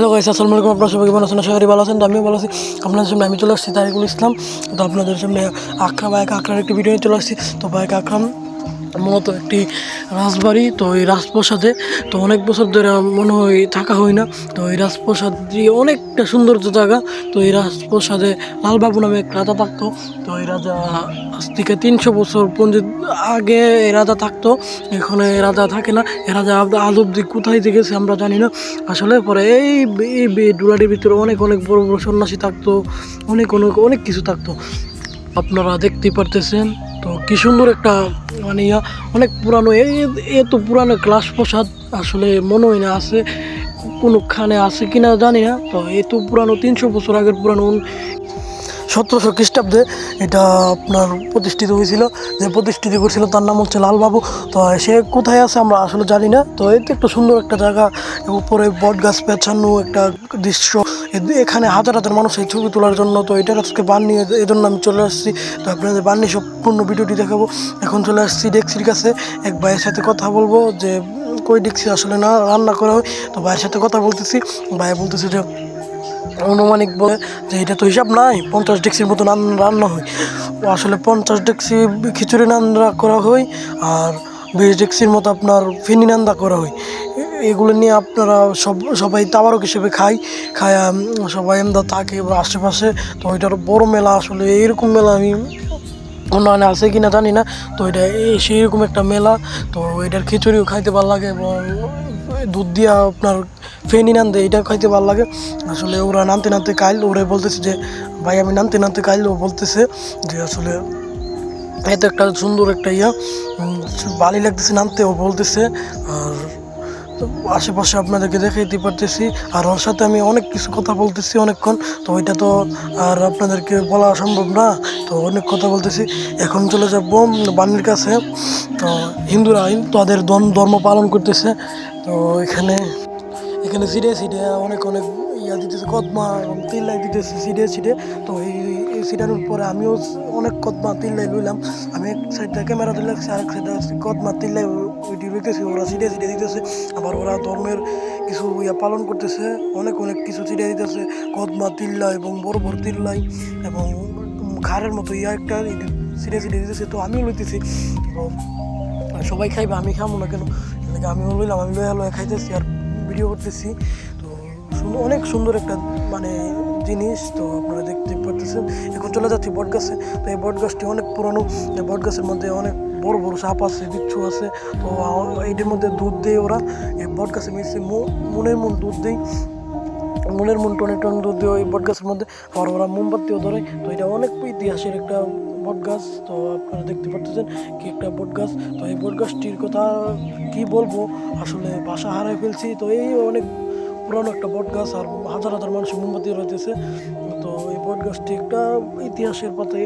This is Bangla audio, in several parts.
গাইস আসসালামু আলাইকুম আপনারা সবাই কেমন আছেন? আশা করি ভালো আছেন, তো আমিও ভালো আছি। আপনাদের সামনে আমি চলে আসছি তারিকুল ইসলাম। তো আপনাদের সামনে আকরাম বাইক আকরার একটি ভিডিও চলে আসছি। তো বাইক আকরাম মূলত একটি রাজবাড়ি, তো এই রাজপ্রসাদে, তো অনেক বছর ধরে মনে হয় থাকা হয় না। তো এই দিয়ে অনেকটা সৌন্দর্য জায়গা। তো এই রাজপ্রসাদে লালবাবু নামে এক রাজা থাকতো। তো এই রাজা আজ থেকে তিনশো বছর পঞ্জিত আগে এই রাজা থাকতো। এখানে রাজা থাকে না। এ রাজা আজ অব্দি কোথায় গেছে আমরা জানি না। আসলে পরে এই এই ডুলাটির ভিতরে অনেক অনেক বড় বড় সন্ন্যাসী থাকতো। অনেক অনেক অনেক কিছু থাকতো। আপনারা দেখতে পারতেছেন। তো কি সুন্দর একটা মানে অনেক পুরানো এই এত পুরানো ক্লাস প্রসাদ, আসলে মনে হয় না আছে কোনোখানে আছে কিনা জানি না, তো এত পুরানো তিনশো বছর আগের পুরানো সতেরোশো খ্রিস্টাব্দে এটা আপনার প্রতিষ্ঠিত হয়েছিল। যে প্রতিষ্ঠিত করেছিল তার নাম হচ্ছে লালবাবু। তো সে কোথায় আছে আমরা আসলে জানি না। তো এতে একটা সুন্দর একটা জায়গা, উপরে বট গাছ পেছানো একটা দৃশ্য। এখানে হাজার হাজার মানুষ এই ছবি তোলার জন্য। তো এটার আজকে বান নিয়ে এই জন্য আমি চলে আসছি। তো আপনাদের বান নিয়ে সম্পূর্ণ ভিডিওটি দেখাবো। এখন চলে আসছি ডেক্সির কাছে। এক ভাইয়ের সাথে কথা বলব যে, কই ডেক্সি আসলে না, রান্না করা হয়? তো ভাইয়ের সাথে কথা বলতেছি। ভাই বলতেছে যে অনুমানিক বলে যে এটা তো হিসাব নাই, পঞ্চাশ ডেক্সির মতো রান, রান্না হয়। ও আসলে পঞ্চাশ ডেক্সি খিচুড়ি রান্না করা হয় আর বিশ ডেক্সির মতো আপনার ফিনি রান্না করা হয়। এগুলো নিয়ে আপনারা সব, সবাই তাবারক হিসেবে খাই খায় সবাই এমদা থাকে আশেপাশে। তো ওইটার বড় মেলা আসলে এইরকম মেলা আমি অন্যান্য আছে কি না জানি না, তো এটা সেইরকম একটা মেলা। তো এটার খিচুড়িও খাইতে ভালো লাগে এবং দুধ দিয়া আপনার ফেনি নানতে এটা খাইতে ভালো লাগে। আসলে ওরা নানতে নানতে কাইল, ওরা বলতেছে যে, ভাই, আমি নানতে নানতে কাইল ও বলতেছে যে, আসলে এত একটা সুন্দর একটা ইয়া ভালোই লাগতেছে নামতে ও বলতেছে। আর আশেপাশে আপনাদেরকে দেখাইতে পারতেছি। আর ওর সাথে আমি অনেক কিছু কথা বলতেছি অনেকক্ষণ, তো ওইটা তো আর আপনাদেরকে বলা সম্ভব না। তো অনেক কথা বলতেছি। এখন চলে যাব বানির কাছে। তো হিন্দুরা তাদের ধর্ম পালন করতেছে। তো এখানে এখানে সিটে সিটে অনেক অনেক ইয়া দিতেছে, কদমা এবং তিল্লাই দিতেছে সিডে সিটে তো এই এই সিটানোর পরে আমিও অনেক কদমা, তিল্লাই লইলাম। আমি এক সাইডটা ক্যামেরা দিলে আরেক সাইডে কদমা, তিল্লাই ওইটি লইতেছি ওরা সিটে সিটে দিতেছে। আবার ওরা ধর্মের কিছু ইয়া পালন করতেছে, অনেক অনেক কিছু সিটে দিতেছে। কদমা তিল্লা এবং বড় বড় তিল্লাই এবং ঘাড়ের মতো ইয়া একটা সিটে সিটে দিতেছে। তো আমিও লইতেছি। সবাই খাইবে, আমি খাব না কেন? আমিও লইলাম, আমি লয়া লয়া খাইতেছি আর ভিডিও করতেছি। তো অনেক সুন্দর একটা মানে জিনিস তো আপনারা দেখতে পারতেছেন। এখন চলে যাচ্ছি বট গাছে তো এই বট গাছটি অনেক পুরনো। বট গাছের মধ্যে অনেক বড় বড় সাপ আছে, বিচ্ছু আছে। তো এইটির মধ্যে দুধ দেয় ওরা। এই বট গাছে মিশে মনের মন দুধ দেয়। মনের মন টনে টন দুধ দেয় ওই বট গাছের মধ্যে। আর ওরা মোমবাতিও ধরে। তো এটা অনেক ইতিহাসের একটা বট গাছ তো আপনারা দেখতে পাচ্ছেন কি একটা বট গাছ তো এই বট গাছটির কথা কি বলব? আসলে বাসা হারাই ফেলছি। তো এই অনেক পুরানো একটা বট গাছ আর হাজার হাজার মানুষ মোমবাতি রয়েছে। তো এই বট গাছটি একটা ইতিহাসের পথে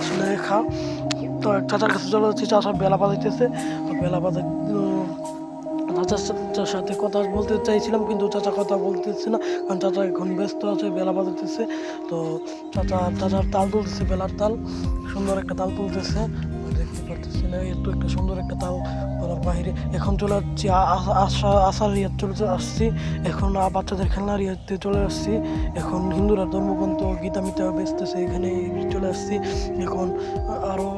আসলে লেখা। তো চাচার কাছে চলে যাচ্ছি চাষা বেলা বাজাইতেছে। তো বেলা বাজাই চাচার সাথে কথা বলতে চাইছিলাম, কিন্তু চাচা কথা বলতেছে না, কারণ চাচা এখন ব্যস্ত আছে, বেলা বাজাতেছে। তো চাচা, চাচার তাল তুলতেছে, বেলার তাল। সুন্দর একটা তাল তুলতেছে। পারতেছি না, এত একটা সুন্দর একটা তাল বলার বাইরে। এখন চলে যাচ্ছি আশা আশার রিয়াদ চলে আসছি। এখন বাচ্চাদের খেলনার রিয়াতে চলে আসছি। এখন হিন্দুরা ধর্মগ্রন্থ, গীতা মিতা বেচতেছে, এখানে চলে আসছি। এখন আরও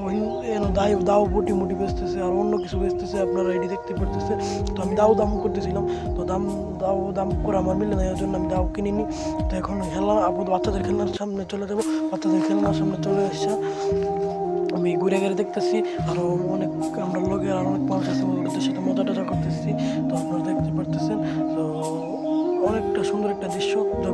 দাই, দাও, বটি, মুটি বেচতেছে, আর অন্য কিছু বেচতেছে, আপনারা এটি দেখতে পারতেছে। তো আমি দাও দাম করতেছিলাম। তো দাম, দাও, দাম করে আমার মিলে না এর জন্য আমি দাও কিনিনি তো এখন খেলা আপাতত বাচ্চাদের খেলনার সামনে চলে যাব। বাচ্চাদের খেলনার সামনে চলে এসে আমি ঘুরে ঘুরে দেখতেছি আরও অনেক আমরা লোকের আর অনেক মানুষ আছে, ওদের সাথে মজা টজা করতেছি, তো আপনারা দেখতে পারতেছেন। তো অনেকটা সুন্দর একটা দৃশ্য, তো